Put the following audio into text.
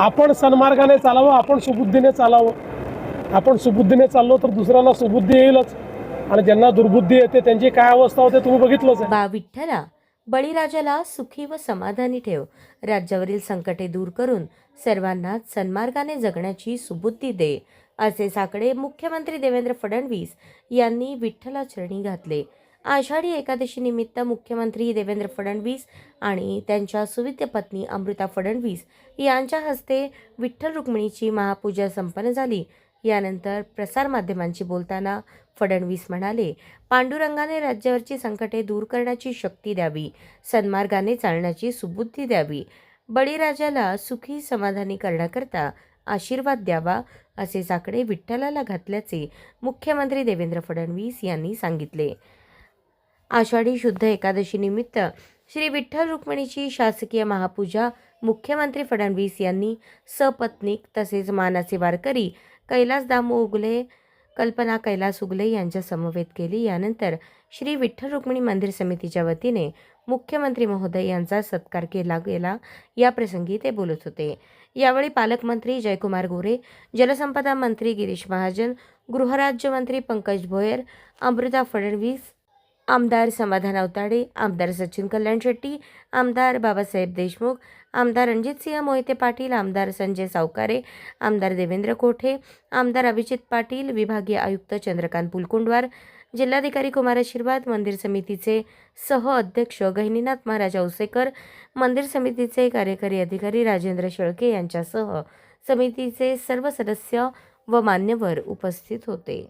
आपण सन्मार्गाने चालावं आपण सुबुद्धीने चालावं. आपण सुबुद्धीने चाललो तर दुसऱ्याला सुबुद्धी येईलच. आणि ज्यांना दुर्बुद्धी येते त्यांची काय अवस्था होते तुम्ही बघितलंच बा विठ्ठला बळीराजाला सुखी व समाधानी ठेव. राज्यावरील संकटे दूर करून सर्वांना सन्मार्गाने जगण्याची सुबुद्धी दे असे साकडे मुख्यमंत्री देवेंद्र फडणवीस यांनी विठ्ठला चरणी घातले. आषाढी एकादशी निमित्त मुख्यमंत्री देवेंद्र फडणवीस आणि त्यांच्या सुविद्य पत्नी अमृता फडणवीस यांच्या हस्ते विठ्ठल रुक्मिणीची महापूजा संपन्न झाली. यानंतर प्रसारमाध्यमांशी बोलताना फडणवीस म्हणाले पांडुरंगाने राज्यावरची संकटे दूर करण्याची शक्ती द्यावी सन्मार्गाने चालण्याची सुबुद्धी द्यावी बळीराजाला सुखी समाधानी करण्याकरता आशीर्वाद द्यावा असे साकडे विठ्ठलाला घातल्याचे मुख्यमंत्री देवेंद्र फडणवीस यांनी सांगितले. आषाढी शुद्ध एकादशी निमित्त श्री विठ्ठल रुक्मिणीची शासकीय महापूजा मुख्यमंत्री फडणवीस यांनी सपत्नीक तसेच मानाचे वारकरी कैलास दामू उगले कल्पना कैलास उगले यांच्या समवेत केली. यानंतर श्री विठ्ठल रुक्मिणी मंदिर समितीच्या वतीने मुख्यमंत्री महोदय यांचा सत्कार केला गेला. याप्रसंगी ते बोलत होते. यावेळी पालकमंत्री जयकुमार गोरे जलसंपदा मंत्री गिरीश महाजन गृहराज्यमंत्री पंकज भोयर अमृता फडणवीस आमदार समाधान अवताडे आमदार सचिन कल्याण शेट्टी आमदार बाबासाहेब देशमुख आमदार रणजितसिंह मोहिते पाटील आमदार संजय सावकारे आमदार देवेंद्र कोठे आमदार अभिजित पाटील विभागीय आयुक्त चंद्रकांत पुलकुंडवार जिल्हाधिकारी कुमार आशीर्वाद मंदिर समितीचे सह अध्यक्ष गहिनीनाथ महाराज औसेकर मंदिर समितीचे कार्यकारी अधिकारी राजेंद्र शेळके यांच्यासह समितीचे सर्व सदस्य व मान्यवर उपस्थित होते.